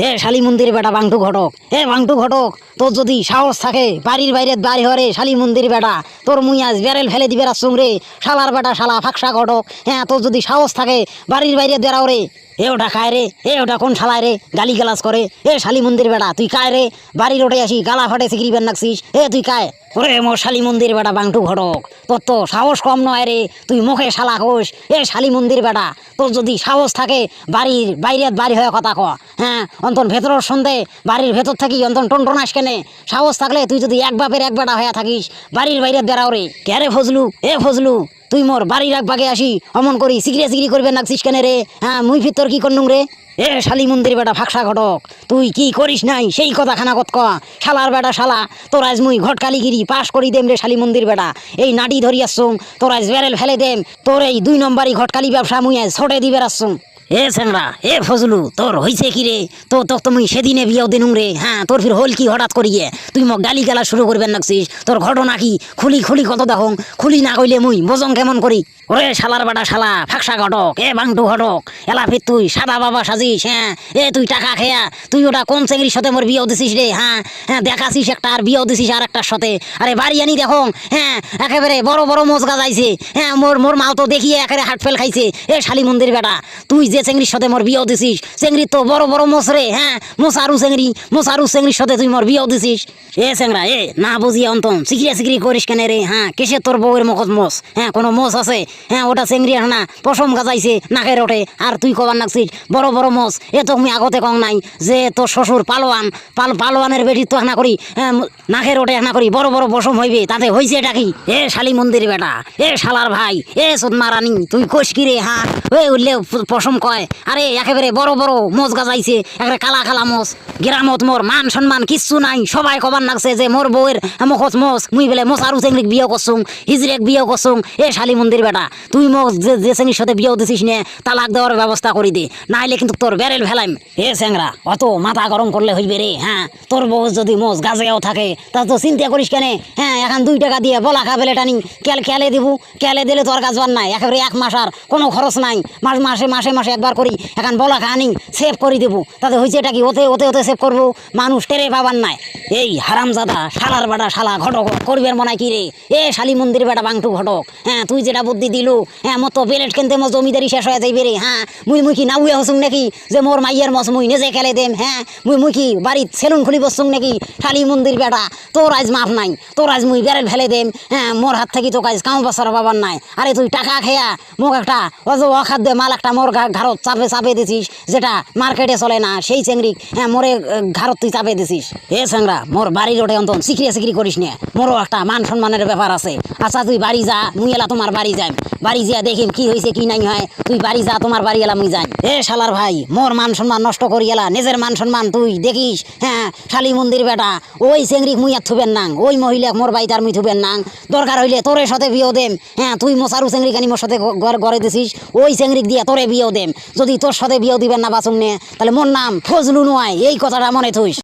হে শালি মন্দির বেটা, বাংটু ঘটক। হে বাংটু ঘটক, তোর যদি সাহস থাকে, বাড়ির বাইরে বাড়ি হরে শালি মন্দির বেটা, তোর মুই আজ বেরেল ফেলে দিবে রাসুং রে। শালার বেটা শালা ফাঁকসা ঘটক। হ্যাঁ তোর যদি সাহস থাকে, বাড়ির বাইরে বেড়াও রে। এ ওটা খায় রে? এ ওটা কোন শালায় রে? গালি গালাজ করে। এ শালি মন্দির বেটা, তুই কায় রে? বাড়ির ওঠে আসি, গালা ফাটে সিকিরি বেন নাকছিস এ তুই কায় ওরে মোর শালি মন্দির বেটা, বাংটু ঘটক, তোর তো সাহস কম নয় রে। তুই মুখে শালা কোষ এ শালি মন্দির বেটা, তোর যদি সাহস থাকে, বাড়ির বাইরে বাড়ি হয়ে কথা ক। হ্যাঁ অন্তন ভেতরের সন্ধে, বাড়ির ভেতর থাকি, অন্তন টনটনাস কেনে। সাহস থাকলে তুই যদি এক বাপের এক বেটা হয়ে থাকিস, বাড়ির বাইরে বেড়াও রে। কে রে ফজলু? এ ফজলু? তুই মোর বাড়ি রাখ বাগে আসি, অমন করি সিগড়ি সিগড়ি করবে নাকছিস কেন রে? হ্যাঁ মুই ভিতর কি করনুম রে? এ শালি মন্দির বেটা ফাঁকসা ঘটক, তুই কি করিস নাই? সেই কথা খানা কত ক। শালার বেটা শালা, তোর আজ মুই ঘটকালিগিরি পাশ করি দেম রে শালি মন্দির বেটা। এই নাডি ধরি আসছুম, তোর আজ বেরেল ফেলে দেম, তোর এই দুই নম্বরই ঘটকালি ব্যবসা মুই আজ ছোটে দিবে আসছুম এ স্যাংরা, এ ফজলু, তোর হইছে কি রে? তো তো তুমি সেদিনে বিয়েও দিনুম রে। হ্যাঁ তোর ফির হল কি হঠাৎ করিয়ে? তুই মোক গালি গালা শুরু করবেন নাকছিস। তোর ঘটনা কি? খুলি খুলি কত দেখং খুলি না কইলে মুই বজং কেমন করি? ওরে শালার বাটা শালা, ফাঁকসা ঘটক, এ বাংটু ঘটক, এলা ফির তুই সাদা বাবা সাজিস হ্যাঁ? এ তুই টাকা খেয়া, তুই ওটা কোন চেংড়ির সাথে মোর বিয়েও দিছিস রে? হ্যাঁ হ্যাঁ দেখাছিস একটা আর বিয়েও দিছিস আর একটার সাথে। আরে বাড়ি আনি দেখো হ্যাঁ একেবারে বড় বড় মোজ গাজাইছে হ্যাঁ মোর মোর মাও তো দেখিয়ে একেবারে হাট ফেল খাইছে। এ শালি মন্দির বেটা, তুই যে চেংড়ির সাথে মোর বিয়েও দিছিস চেংড়ির তো বড় বড় মোস রে হ্যাঁ? মোসারু চেংড়ি মোসারু চেংড়ির সাথে তুই মোর বিয়েও দিছিস। এ চেংড়া এ না বুঝিয়ে অন্তন সিকিরে সিকিরি করিস কেন রে হ্যাঁ? কেসে তোর বউয়ের মকত মোস হ্যাঁ? কোনো মোস আছে? হ্যাঁ ওটা চেংড়ি হানা পশম গাজাইছে নাকের ওঠে আর তুই কবার নাকছিস বড় বড় মোস এ তো আমি আগতে কং নাই যে তোর শ্বশুর পালোয়ান পাল পালোয়ানের বেটি তো হানা করি হ্যাঁ, নাকের ওঠে হানা করি বড় বড় পশম হইবে তাতে হইছে এটা কি? এ শালি মন্দির বেটা এ শালার ভাই এ সুদমা রানী তুই কোষ কি রে হ্যাঁ? ওই উঠলে পশম কয় আরে, একেবারে বড় বড় মোজ গাজাইছে কালা কালা মোজ। মোর, মান সম্মান, কিচ্ছু নাই। সবাই কবার নাকছে যে মোর বউয়ের মুই বিয়ে করছুং হিজরেক বিয়ে করছুং। এ মন্দির বেটা, তুই যে যে সাথে বিয়েও দিছিস নে, তালাক দেওয়ার ব্যবস্থা করি দে। নাইলে কিন্তু তোর বেরেল ফেলাইম। এ স্যাংরা অত মাথা গরম করলে হইবে রে হ্যাঁ? তোর বউ যদি মোজ গাছেও থাকে, তা তো চিন্তা করিস কেনে? হ্যাঁ এখন দুই টাকা দিয়ে বলা খাবেলে টানি কেল, কেলে দিব? কেলে দিলে তোর কাজ নাই। একেবারে এক মাস আর কোনো খরচ নাই। মাস, মাসে মাসে মাসে একবার করি, এখন বলা আনি সেভ করে দেবো। তাতে হয়েছে এটা কি, ওতে ওতে ওতে সেভ করব? মানুষ টেরে পাবার নাই। এই হারামজাদা, শালার বেটা, শালা ঘটক করবেন মনে কি রে? এ শালি মন্দির বেটা, বাংটু ঘটক। হ্যাঁ তুই যেটা বুদ্ধি দিলু হ্যাঁ মতো প্লেট কিনতে মো জমিদারি শেষ হয়ে যাইবে রে হ্যাঁ? মুই মুই কি নাউয়ে হসুং নাকি যে মোর মাইয়ের মস মুই নিজে খেলে দেম হ্যাঁ? মুই কি বাড়ির সেলুন খুলি বসুং নাকি শালি মন্দির বেটা? তোর আজ মাফ নাই, তোর আজ মুই বেরেল ফেলে দেম হ্যাঁ? মোর হাত থেকে তো কাজ কাম বছর বাবার নাই। আরে তুই টাকা খেয়া মোক একটা অজ অখাদ্য মাল একটা মোর ঘা- ঘাড়ত চাপে চাপে দিছিস, যেটা মার্কেটে চলে না, সেই চেংড়ি হ্যাঁ মোরে ঘাড়ত তুই চাপে দিছিস। এ চেংড়া মোর বাড়ির ওঠে অন্তন সিকরি সিকরি করিস নে। মোরও একটা মান সম্মানের ব্যাপার আছে। আচ্ছা তুই বাড়ি যা, মুই এলা তোমার বাড়ি যাই বাড়ি যা দেখিম কি হয়েছে কি নাই হয়। তুই বাড়ি যা, তোমার বাড়ি এলা মুই যাই এ শালার ভাই, মোর মান সম্মান নষ্ট করি এলা, নিজের মান সম্মান তুই দেখিস হ্যাঁ? শালি মন্দির বেটা, ওই চেংড়ি মুই আর থুবেন নাং, ওই মহিলা মোর বাড়ি তার মুই থুবেন নাং। দরকার হইলে তোরে সাথে বিয়েও দেম হ্যাঁ? তুই মশারু চেংড়ি কানি মোর সাথে ঘরে দিছিস, ওই চেংড়িক দিয়ে তোরে বিয়েও দেম। যদি তোর সাথে বিয়েও দিবেন না বাসুন নে, তাহলে মোর নাম ফজলু নয় এই কথাটা মনে থুইস।